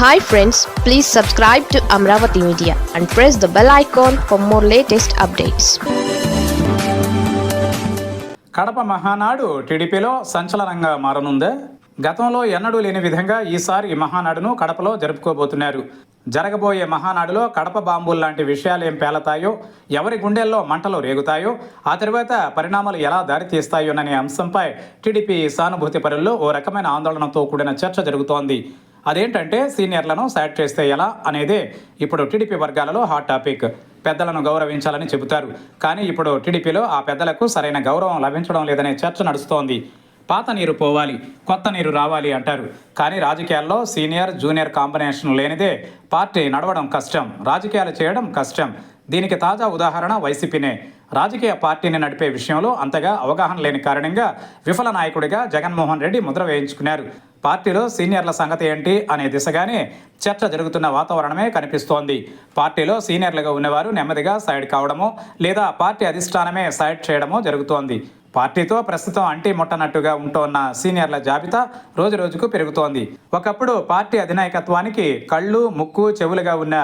Hi friends please subscribe to Amaravati media and press the bell icon for more latest updates Kadapa Mahanadu టీడీపీలో సంచలనంగా మారనుందే. గతంలో ఎన్నడూ లేని విధంగా ఈసారి ఈ మహానాడును కడపలో జరుపుకోబోతున్నారు. జరగబోయే మహానాడులో కడప బాంబులు లాంటి విషయాలు ఏం పేలతాయో ఎవరి గుండెల్లో మంటలు రేగుతాయో ఆ తర్వాత పరిణామాలు ఎలా దారితీస్తాయోననే అంశంపై టీడీపీ సానుభూతి పరుల్లో ఓ రకమైన ఆందోళనతో కూడిన చర్చ జరుగుతోంది. అదేంటంటే సీనియర్లను సాట్ చేస్తే ఎలా అనేదే ఇప్పుడు టీడీపీ వర్గాలలో హాట్ టాపిక్ పెద్దలను గౌరవించాలని చెబుతారు. కానీ ఇప్పుడు టీడీపీలో ఆ పెద్దలకు సరైన గౌరవం లభించడం లేదనే చర్చ నడుస్తోంది. పాత నీరు పోవాలి కొత్త నీరు రావాలి అంటారు. కానీ రాజకీయాల్లో సీనియర్ జూనియర్ కాంబినేషన్ లేనిదే పార్టీ నడవడం కష్టం రాజకీయాలు చేయడం కష్టం. దీనికి తాజా ఉదాహరణ వైసీపీనే. రాజకీయ పార్టీని నడిపే విషయంలో అంతగా అవగాహన లేని కారణంగా విఫల నాయకుడిగా జగన్మోహన్ రెడ్డి ముద్ర వేయించుకున్నారు. పార్టీలో సీనియర్ల సంగతి ఏంటి అనే దిశగానే చర్చ జరుగుతున్న వాతావరణమే కనిపిస్తోంది. పార్టీలో సీనియర్లుగా ఉన్నవారు నెమ్మదిగా సైడ్ కావడమో లేదా పార్టీ అధిష్టానమే సైడ్ చేయడమో జరుగుతోంది. పార్టీతో ప్రస్తుతం అంటి ముట్టనట్టుగా ఉంటోన్న సీనియర్ల జాబితా రోజు రోజుకు పెరుగుతోంది. ఒకప్పుడు పార్టీ అధినాయకత్వానికి కళ్ళు ముక్కు చెవులుగా ఉన్న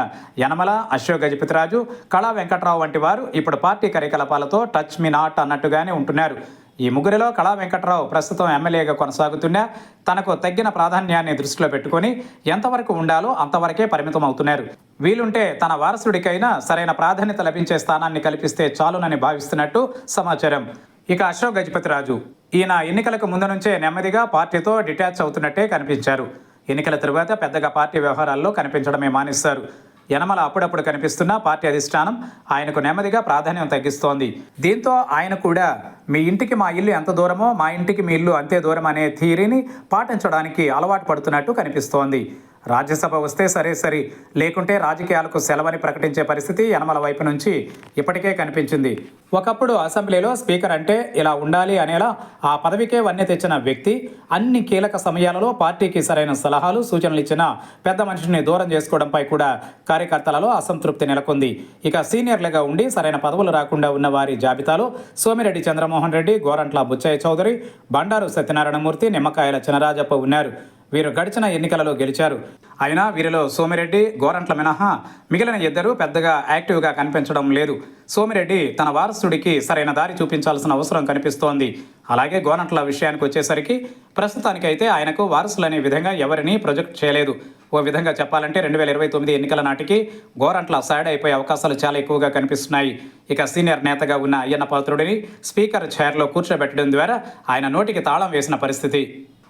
యనమల అశోక్ గజపతిరాజు కళా వెంకట్రావు వంటి వారు ఇప్పుడు పార్టీ కార్యకలాపాలతో టచ్ మీ నాట్ అన్నట్టుగానే ఉంటున్నారు. ఈ ముగ్గురిలో కళా వెంకట్రావు ప్రస్తుతం ఎమ్మెల్యేగా కొనసాగుతున్నా తనకు తగ్గిన ప్రాధాన్యాన్ని దృష్టిలో పెట్టుకొని ఎంతవరకు ఉండాలో అంతవరకే పరిమితం అవుతున్నారు వీలుంటే తన వారసుడికైనా సరైన ప్రాధాన్యత లభించే స్థానాన్ని కల్పిస్తే చాలునని భావిస్తున్నట్టు సమాచారం. ఇక అశోక్ గజపతిరాజు ఈయన ఎన్నికలకు ముందు నుంచే నెమ్మదిగా పార్టీతో డిటాచ్ అవుతున్నట్టే కనిపించారు. ఎన్నికల తరువాత పెద్దగా పార్టీ వ్యవహారాల్లో కనిపించడమే మానేస్తారు యనమల అప్పుడప్పుడు కనిపిస్తున్న పార్టీ అధిష్టానం ఆయనకు నెమ్మదిగా ప్రాధాన్యం తగ్గిస్తోంది. దీంతో ఆయన కూడా మీ ఇంటికి మా ఇల్లు ఎంత దూరమో మా ఇంటికి మీ ఇల్లు అంతే దూరం అనే థియరీని పాటించడానికి అలవాటు పడుతున్నట్టు కనిపిస్తోంది. రాజ్యసభ వస్తే సరే సరి లేకుంటే రాజకీయాలకు సెలవని ప్రకటించే పరిస్థితి యనమల వైపు నుంచి ఇప్పటికే కనిపించింది. ఒకప్పుడు అసెంబ్లీలో స్పీకర్ అంటే ఇలా ఉండాలి అనేలా ఆ పదవికే వన్నె తెచ్చిన వ్యక్తి అన్ని కీలక సమయాలలో పార్టీకి సరైన సలహాలు సూచనలు ఇచ్చిన పెద్ద మనిషిని దూరం చేసుకోవడంపై కూడా కార్యకర్తలలో అసంతృప్తి నెలకొంది. ఇక సీనియర్లుగా ఉండి సరైన పదవులు రాకుండా ఉన్న వారి జాబితాలో సోమిరెడ్డి చంద్రమోహన్ రెడ్డి గోరంట్ల బుచ్చయ్య చౌదరి బండారు సత్యనారాయణమూర్తి నిమ్మకాయల చినరాజప్ప ఉన్నారు. వీరు గడిచిన ఎన్నికలలో గెలిచారు. అయినా వీరిలో సోమిరెడ్డి గోరంట్ల మినహా మిగిలిన ఇద్దరు పెద్దగా యాక్టివ్గా కనిపించడం లేదు. సోమిరెడ్డి తన వారసుడికి సరైన దారి చూపించాల్సిన అవసరం కనిపిస్తోంది. అలాగే గోరంట్ల విషయానికి వచ్చేసరికి ప్రస్తుతానికైతే ఆయనకు వారసులనే విధంగా ఎవరిని ప్రొజెక్ట్ చేయలేదు. ఓ విధంగా చెప్పాలంటే రెండు వేల ఇరవై తొమ్మిది ఎన్నికల నాటికి గోరంట్ల సైడ్ అయిపోయే అవకాశాలు చాలా ఎక్కువగా కనిపిస్తున్నాయి. ఇక సీనియర్ నేతగా ఉన్న అయ్యన్న పాత్రుడిని స్పీకర్ చైర్లో కూర్చోబెట్టడం ద్వారా ఆయన నోటికి తాళం వేసిన పరిస్థితి.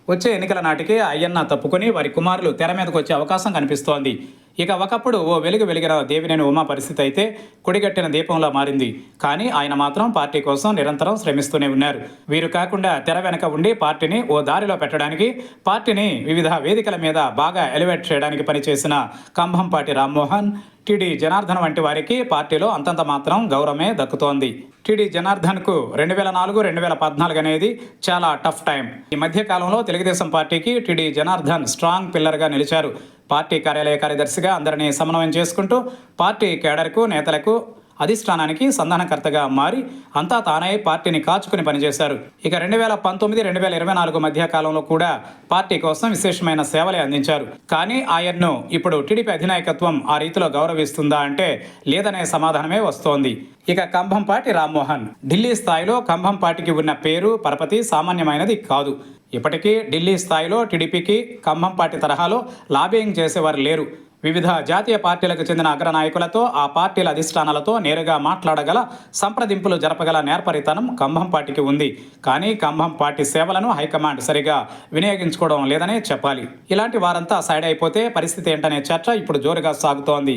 వచ్చే ఎన్నికల నాటికి అయ్యన్న తప్పుకొని వారి కుమారులు తెర మీదకు వచ్చే అవకాశం కనిపిస్తోంది. ఇక ఒకప్పుడు ఓ వెలుగు వెలిగిన దేవినేని ఉమా పరిస్థితి అయితే కుడిగట్టిన దీపంలా మారింది. కానీ ఆయన మాత్రం పార్టీ కోసం నిరంతరం శ్రమిస్తూనే ఉన్నారు. వీరు కాకుండా తెర వెనక ఉండి పార్టీని ఓ దారిలో పెట్టడానికి పార్టీని వివిధ వేదికల మీద బాగా ఎలివేట్ చేయడానికి పనిచేసిన కంభంపాటి రామ్మోహన్ టీడీ జనార్దన్ వంటి వారికి పార్టీలో అంతంత మాత్రం గౌరవమే దక్కుతోంది. టీడీ జనార్దన్కు రెండు వేల నాలుగు రెండు వేల పద్నాలుగు అనేది చాలా టఫ్ టైం ఈ మధ్యకాలంలో తెలుగుదేశం పార్టీకి టీడీ జనార్దన్ స్ట్రాంగ్ పిల్లర్గా నిలిచారు. పార్టీ కార్యాలయ కార్యదర్శిగా అందరినీ సమన్వయం చేసుకుంటూ పార్టీ కేడర్కు నేతలకు అధిష్టానానికి సంధానకర్తగా మారి అంతా తానై పార్టీని కాచుకుని పనిచేశారు. ఇక రెండు వేల పంతొమ్మిది రెండు వేల ఇరవై నాలుగు మధ్య కాలంలో కూడా పార్టీ కోసం విశేషమైన సేవలే అందించారు. కానీ ఆయన్ను ఇప్పుడు టీడీపీ అధినాయకత్వం ఆ రీతిలో గౌరవిస్తుందా అంటే లేదనే సమాధానమే వస్తోంది. ఇక కంభంపాటి రామ్మోహన్. ఢిల్లీ స్థాయిలో కంభంపాటికి ఉన్న పేరు పరపతి సామాన్యమైనది కాదు. ఇప్పటికీ ఢిల్లీ స్థాయిలో టీడీపీకి కంభంపాటి తరహాలో లాబింగ్ చేసేవారు లేరు. వివిధ జాతీయ పార్టీలకు చెందిన అగ్ర నాయకులతో ఆ పార్టీల అధిష్టానాలతో నేరుగా మాట్లాడగల సంప్రదింపులు జరపగల నేర్పరితనం కంభం పార్టీకి ఉంది. కానీ కంభం పార్టీ సేవలను హైకమాండ్ సరిగా వినియోగించుకోవడం లేదనే చెప్పాలి. ఇలాంటి వారంతా సైడ్ అయిపోతే పరిస్థితి ఏంటనే చర్చ ఇప్పుడు జోరుగా సాగుతోంది.